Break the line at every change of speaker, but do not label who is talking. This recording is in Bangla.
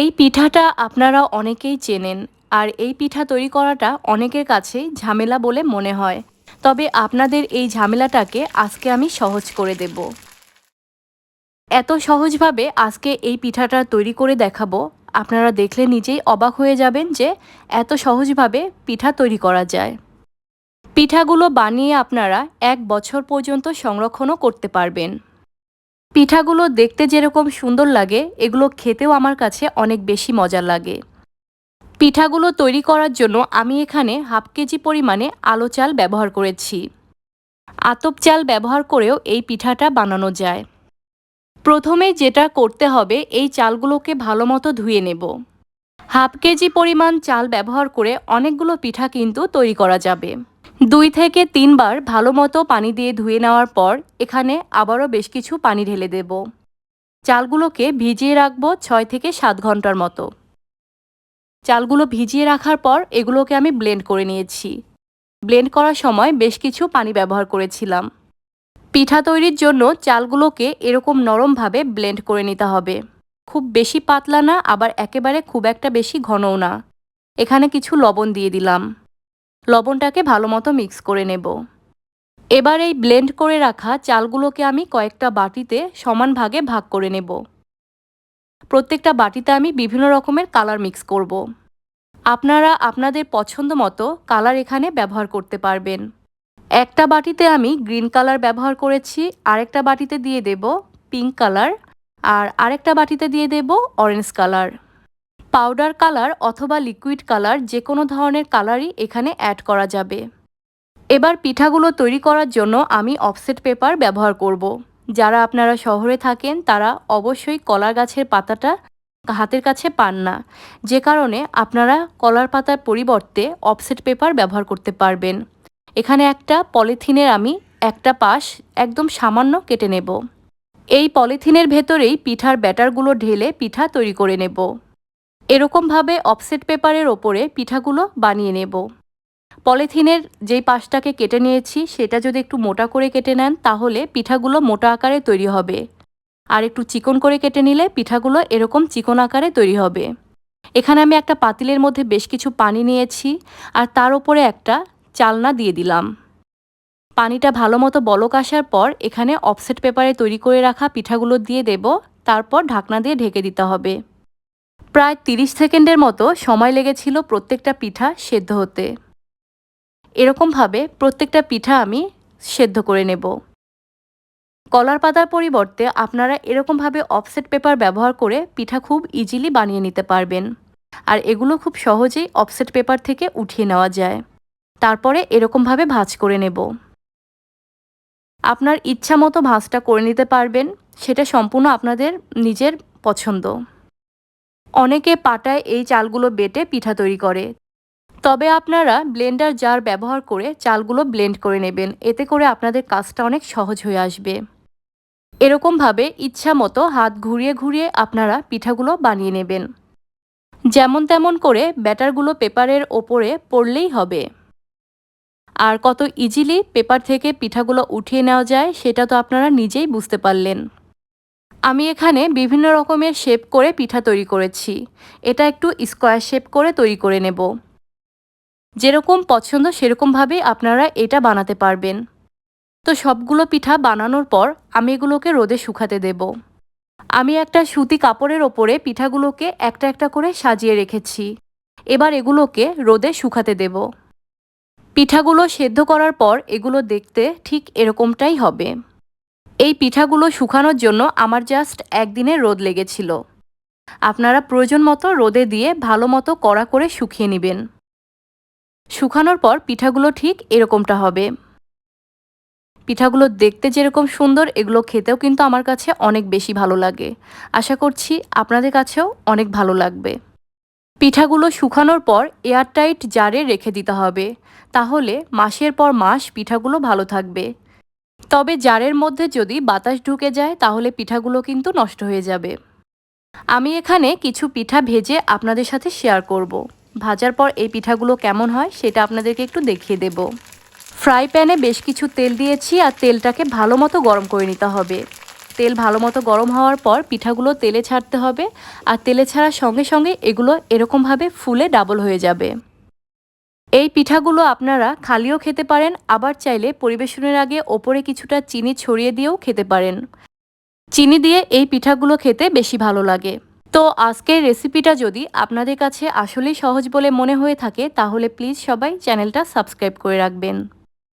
এই পিঠাটা আপনারা অনেকেই চেনেন, আর এই পিঠা তৈরি করাটা অনেকের কাছেই ঝামেলা বলে মনে হয়। তবে আপনাদের এই ঝামেলাটাকে আজকে আমি সহজ করে দেব। এত সহজভাবে আজকে এই পিঠাটা তৈরি করে দেখাবো, আপনারা দেখলে নিজেই অবাক হয়ে যাবেন যে এত সহজভাবে পিঠা তৈরি করা যায়। পিঠাগুলো বানিয়ে আপনারা এক বছর পর্যন্ত সংরক্ষণও করতে পারবেন। পিঠাগুলো দেখতে যেরকম সুন্দর লাগে, এগুলো খেতেও আমার কাছে অনেক বেশি মজা লাগে। পিঠাগুলো তৈরি করার জন্য আমি এখানে হাফ কেজি পরিমাণে আলো চাল ব্যবহার করেছি। আতপ চাল ব্যবহার করেও এই পিঠাটা বানানো যায়। প্রথমে যেটা করতে হবে, এই চালগুলোকে ভালো মতো ধুয়ে নেব। হাফ কেজি পরিমাণ চাল ব্যবহার করে অনেকগুলো পিঠা কিন্তু তৈরি করা যাবে। দুই থেকে তিনবার ভালো মতো পানি দিয়ে ধুয়ে নেওয়ার পর এখানে আবারও বেশ কিছু পানি ঢেলে দেব। চালগুলোকে ভিজিয়ে রাখব ছয় থেকে সাত ঘণ্টার মতো। চালগুলো ভিজিয়ে রাখার পর এগুলোকে আমি ব্লেন্ড করে নিয়েছি। ব্লেন্ড করার সময় বেশ কিছু পানি ব্যবহার করেছিলাম। পিঠা তৈরির জন্য চালগুলোকে এরকম নরমভাবে ব্লেন্ড করে নিতে হবে। খুব বেশি পাতলা না, আবার একেবারে খুব একটা বেশি ঘনও না। এখানে কিছু লবণ দিয়ে দিলাম। লবণটাকে ভালো মতো মিক্স করে নেব। এবার এই ব্লেন্ড করে রাখা চালগুলোকে আমি কয়েকটা বাটিতে সমান ভাগে ভাগ করে নেব। প্রত্যেকটা বাটিতে আমি বিভিন্ন রকমের কালার মিক্স করব। আপনারা আপনাদের পছন্দ মতো কালার এখানে ব্যবহার করতে পারবেন। একটা বাটিতে আমি গ্রিন কালার ব্যবহার করেছি, আরেকটা বাটিতে দিয়ে দেব পিঙ্ক কালার, আর আরেকটা বাটিতে দিয়ে দেব অরেঞ্জ কালার। পাউডার কালার অথবা লিকুইড কালার যে কোনো ধরনের কালারই এখানে অ্যাড করা যাবে। এবার পিঠাগুলো তৈরি করার জন্য আমি অফসেট পেপার ব্যবহার করব। যারা আপনারা শহরে থাকেন, তারা অবশ্যই কলা গাছের পাতাটা হাতের কাছে পান না। যে কারণে আপনারা কলার পাতার পরিবর্তে অফসেট পেপার ব্যবহার করতে পারবেন। এখানে একটা পলিথিনের আমি একটা পাশ একদম সামান্য কেটে নেব। এই পলিথিনের ভেতরেই পিঠার ব্যাটারগুলো ঢেলে পিঠা তৈরি করে নেব। এরকমভাবে অফসেট পেপারের ওপরে পিঠাগুলো বানিয়ে নেব। পলিথিনের যেই পাশটাকে কেটে নিয়েছি, সেটা যদি একটু মোটা করে কেটে নেন, তাহলে পিঠাগুলো মোটা আকারে তৈরি হবে। আর একটু চিকন করে কেটে নিলে পিঠাগুলো এরকম চিকন আকারে তৈরি হবে। এখানে আমি একটা পাতিলের মধ্যে বেশ কিছু পানি নিয়েছি, আর তার উপরে একটা চালনা দিয়ে দিলাম। পানিটা ভালো মতো বলক আসার পর এখানে অফসেট পেপারে তৈরি করে রাখা পিঠাগুলো দিয়ে দেব, তারপর ঢাকনা দিয়ে ঢেকে দিতে হবে। প্রায় তিরিশ সেকেন্ডের মতো সময় লেগেছিল প্রত্যেকটা পিঠা সেদ্ধ হতে। এরকমভাবে প্রত্যেকটা পিঠা আমি সেদ্ধ করে নেব। কলার পাতার পরিবর্তে আপনারা এরকমভাবে অফসেট পেপার ব্যবহার করে পিঠা খুব ইজিলি বানিয়ে নিতে পারবেন। আর এগুলো খুব সহজেই অফসেট পেপার থেকে উঠিয়ে নেওয়া যায়। তারপরে এরকমভাবে ভাঁজ করে নেব। আপনার ইচ্ছা মতো ভাঁজটা করে নিতে পারবেন, সেটা সম্পূর্ণ আপনাদের নিজের পছন্দ। অনেকে পাটায় এই চালগুলো বেটে পিঠা তৈরি করে। তবে আপনারা ব্লেন্ডার জার ব্যবহার করে চালগুলো ব্লেন্ড করে নেবেন। এতে করে আপনাদের কাজটা অনেক সহজ হয়ে আসবে। এরকমভাবে ইচ্ছা মতো হাত ঘুরিয়ে ঘুরিয়ে আপনারা পিঠাগুলো বানিয়ে নেবেন। যেমন তেমন করে ব্যাটারগুলো পেপারের ওপরে পড়লেই হবে। আর কত ইজিলি পেপার থেকে পিঠাগুলো উঠিয়ে নেওয়া যায়, সেটা তো আপনারা নিজেই বুঝতে পারলেন। আমি এখানে বিভিন্ন রকমের শেপ করে পিঠা তৈরি করেছি। এটা একটু স্কোয়ার শেপ করে তৈরি করে নেব। যেরকম পছন্দ সেরকমভাবেই আপনারা এটা বানাতে পারবেন। তো সবগুলো পিঠা বানানোর পর আমি এগুলোকে রোদে শুকাতে দেব। আমি একটা সুতি কাপড়ের ওপরে পিঠাগুলোকে একটা একটা করে সাজিয়ে রেখেছি। এবার এগুলোকে রোদে শুকাতে দেব। পিঠাগুলো সেদ্ধ করার পর এগুলো দেখতে ঠিক এরকমটাই হবে। এই পিঠাগুলো শুকানোর জন্য আমার জাস্ট একদিনের রোদ লেগেছিল। আপনারা প্রয়োজন মতো রোদে দিয়ে ভালো মতো কড়া করে শুকিয়ে নেবেন। শুকানোর পর পিঠাগুলো ঠিক এরকমটা হবে। পিঠাগুলো দেখতে যেরকম সুন্দর, এগুলো খেতেও কিন্তু আমার কাছে অনেক বেশি ভালো লাগে। আশা করছি আপনাদের কাছেও অনেক ভালো লাগবে। পিঠাগুলো শুকানোর পর এয়ারটাইট জারে রেখে দিতে হবে। তাহলে মাসের পর মাস পিঠাগুলো ভালো থাকবে। তবে জারের মধ্যে যদি বাতাস ঢুকে যায়, তাহলে পিঠাগুলো কিন্তু নষ্ট হয়ে যাবে। আমি এখানে কিছু পিঠা ভেজে আপনাদের সাথে শেয়ার করব। ভাজার পর এই পিঠাগুলো কেমন হয়, সেটা আপনাদেরকে একটু দেখিয়ে দেব। ফ্রাই প্যানে বেশ কিছু তেল দিয়েছি আর তেলটাকে ভালো মতো গরম করে নিতে হবে। তেল ভালো মতো গরম হওয়ার পর পিঠাগুলো তেলে ছাড়তে হবে আর তেলে ছাড়ার সঙ্গে সঙ্গে এগুলো এরকমভাবে ফুলে ডাবল হয়ে যাবে। এই পিঠাগুলো আপনারা খালিও খেতে পারেন, আবার চাইলে পরিবেশনের আগে ওপরে কিছুটা চিনি ছড়িয়ে দিয়েও খেতে পারেন। চিনি দিয়ে এই পিঠাগুলো খেতে বেশি ভালো লাগে। তো আজকের রেসিপিটা যদি আপনাদের কাছে আসলেই সহজ বলে মনে হয়ে থাকে, তাহলে প্লিজ সবাই চ্যানেলটা সাবস্ক্রাইব করে রাখবেন।